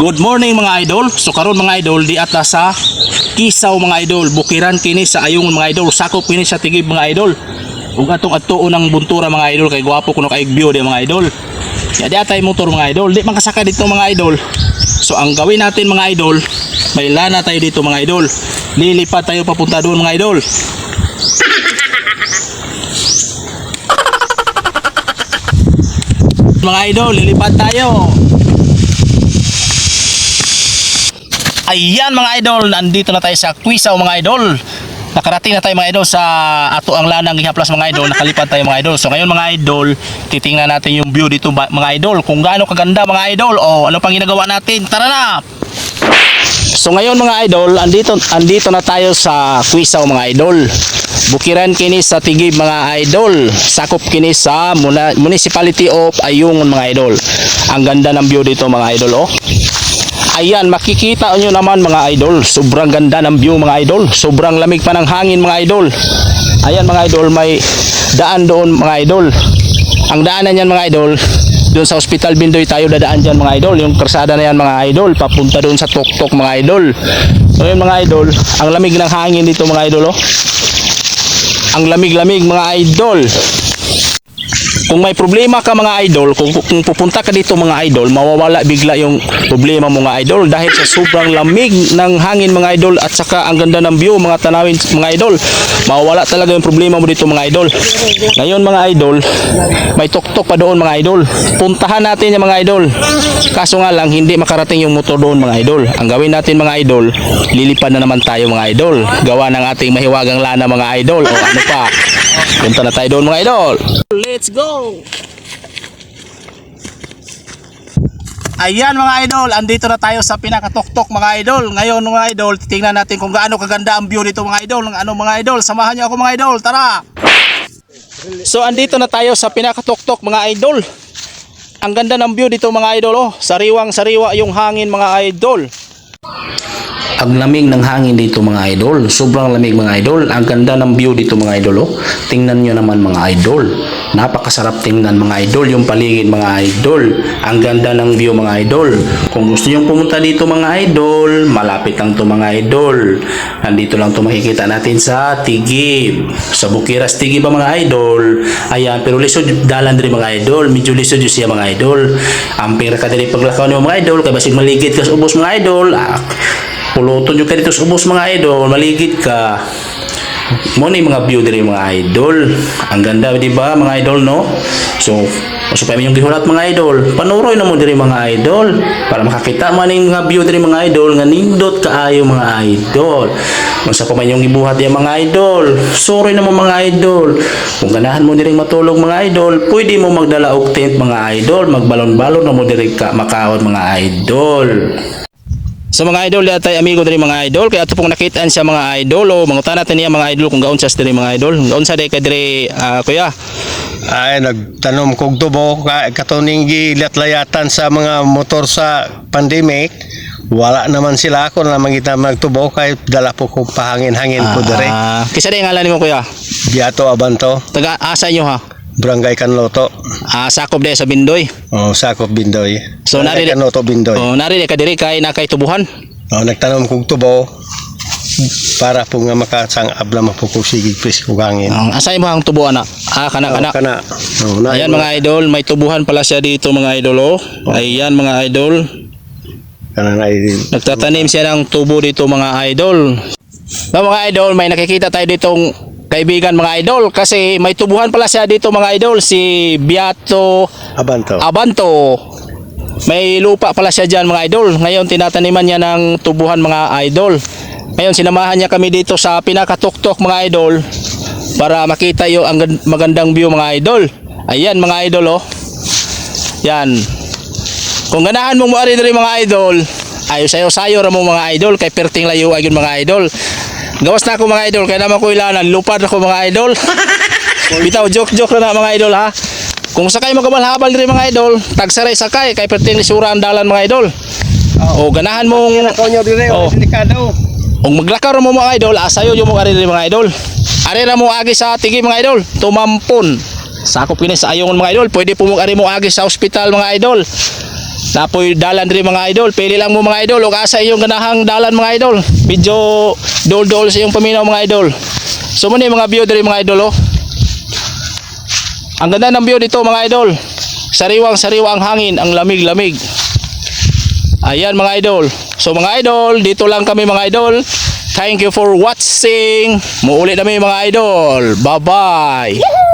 Good morning mga idol. So karon mga idol di ata sa Kisaw mga idol. Bukiran kini sa ayong mga idol. Sakop kini sa tigib mga idol. Ug atong adtuon ng buntura mga idol kay gwapo kuno kay view di mga idol. Ya di atay motor mga idol. Di man kasaka dito mga idol. So ang gawin natin mga idol, may lana tayo dito mga idol. Lilipat tayo papunta doon mga idol. Mga idol, lilipad tayo. Ayan mga idol, nandito na tayo sa Quizaw mga idol. Nakarating na tayo mga idol sa ato ang lanang ihaplas mga idol. Nakalipad tayo mga idol. So ngayon mga idol, titingnan natin yung view dito mga idol. Kung gaano kaganda mga idol o ano pang ginagawa natin. Tara na! So ngayon mga idol, andito andito na tayo sa Quizaw mga idol. Bukiran kini sa Tigib mga idol. Sakop kini sa Municipality of Ayungon mga idol. Ang ganda ng view dito mga idol oh. Ayan, makikita nyo naman mga idol. Sobrang ganda ng view mga idol. Sobrang lamig pa ng hangin mga idol. Ayan mga idol, may daan doon mga idol. Ang daanan yan mga idol, doon sa Hospital Bindoy tayo dadaan dyan mga idol. Yung karsada na yan mga idol, papunta doon sa Tok-Tok mga idol. Yun mga idol, ang lamig ng hangin dito mga idol oh. Ang lamig-lamig mga idol. Kung may problema ka mga idol, kung, kung pupunta ka dito mga idol, mawawala bigla yung problema mo mga idol dahil sa sobrang lamig ng hangin mga idol at saka ang ganda ng view mga tanawin mga idol. Mawawala talaga yung problema mo dito mga idol. Ngayon mga idol, may tuktok pa doon mga idol. Puntahan natin yung mga idol. Kaso nga lang hindi makarating yung motor doon mga idol. Ang gawin natin mga idol, lilipad na naman tayo mga idol. Gawa ng ating mahiwagang lana mga idol o ano pa. Punta na tayo doon mga idol. Let's go! Ayan mga idol, andito na tayo sa pinakatuktok mga idol. Ngayon mga idol, titingnan natin kung gaano kaganda ang view dito mga idol. Ano mga idol, samahan niyo ako mga idol, tara! So andito na tayo sa pinakatuktok mga idol. Ang ganda ng view dito mga idol oh. Sariwang sariwa yung hangin mga idol. Ang lamig ng hangin dito mga idol. Sobrang lamig mga idol. Ang ganda ng view dito mga idol. Oh. Tingnan nyo naman mga idol. Napakasarap tingnan mga idol. Yung paligid mga idol. Ang ganda ng view mga idol. Kung gusto nyo pumunta dito mga idol, malapit lang to mga idol. Nandito lang to makikita natin sa Tigib. Sa Bukiras Tigib ba mga idol. Ayan, pero lisod dalan diri mga idol. Medyo lisod siya mga idol. Ang pira ka diri paglakaw niyo mga idol. Kaya basig maligid ka sa ubos mga idol. Ah, puluton yung ka dito sa ubos mga idol, maligid ka. Mo ni mga view diri mga idol. Ang ganda di ba mga idol no? So, masupay mo yung gihulat mga idol. Panuroy na mo diri mga idol para makakita man ning mga view diri mga idol nga nindot kaayo mga idol. Unsa pa man yung gibuhat ya mga idol. Sorry na mo mga idol. Kung ganahan mo diri matulog mga idol, pwede mo magdala og tent mga idol, magbalon-balon na mo diri ka makawat mga idol. So mga idol, yata amigo diri mga idol, kaya ato pong nakitaan siya mga idol o mangutan natin niya mga idol kung gaon siya diri mga idol. Gaon sa kay diri ah, kuya. Ay, nagtanom kog tubo ka katuning gilatlayatan sa mga motor sa pandemic. Wala naman sila ako na mangita magtubo kay dala po ko pahangin-hangin po dire. Ah, kisa di ngalan nimo kuya. Biato Abanto, Taga asa inyo ha? Barangay Kanloto, Ah, sakop di sa Bindoy. oh, Sakop Bindoy. So, Barangay nari- Kanloto Bindoy. Oh, nari ka diri kay nakay tubuhan. Oh, nagtanom kog tubo para po nga makasang abla mapuko sigig pres kog hangin. Ang asa mo ang tubuhan na? Ah, kana Oh, kana. kana. Oh, na, Ayan mga idol, may tubuhan pala siya dito mga idol oh. Ayan mga idol. kana na Nagtatanim siya ng tubo dito mga idol. Na mga idol, may nakikita tayo ditong kaibigan mga idol kasi may tubuhan pala siya dito mga idol si Beato Abanto. Abanto. May lupa pala siya dyan mga idol. Ngayon tinataniman niya ng tubuhan mga idol. Ngayon sinamahan niya kami dito sa pinakatuktok mga idol para makita yung ang gan- magandang view mga idol. Ayan mga idol oh. Yan. Kung ganahan mong muari diri mga idol, ayo sayo sayo ra mo mga idol kay perting layo ay mga idol. Gawas na ako mga idol kaya naman ko ilanan lupad ako mga idol. Bitaw joke joke na na mga idol ha. Kung sakay mo habal diri mga idol, tagsaray sakay kay perting lisura ang dalan mga idol. O ganahan mong Konyo dire, Oh. delikado. kung maglakaw mo mga idol, asayo yung mga diri mga idol. Ari ra mo agi sa tigi mga idol, tumampon. Sakop kini sa ayong mga idol, pwede po mo ari mo agi sa ospital mga idol. Napoy dalan diri mga idol. Pili lang mo mga idol ug asa iyong ganahang dalan mga idol. Medyo dol-dol sa iyong paminaw mga idol. So mo mga view diri mga idol oh. Ang ganda ng view dito mga idol. Sariwang sariwa ang hangin, ang lamig-lamig. Ayan mga idol. So mga idol, dito lang kami mga idol. Thank you for watching. Muulit na mga idol. Bye-bye.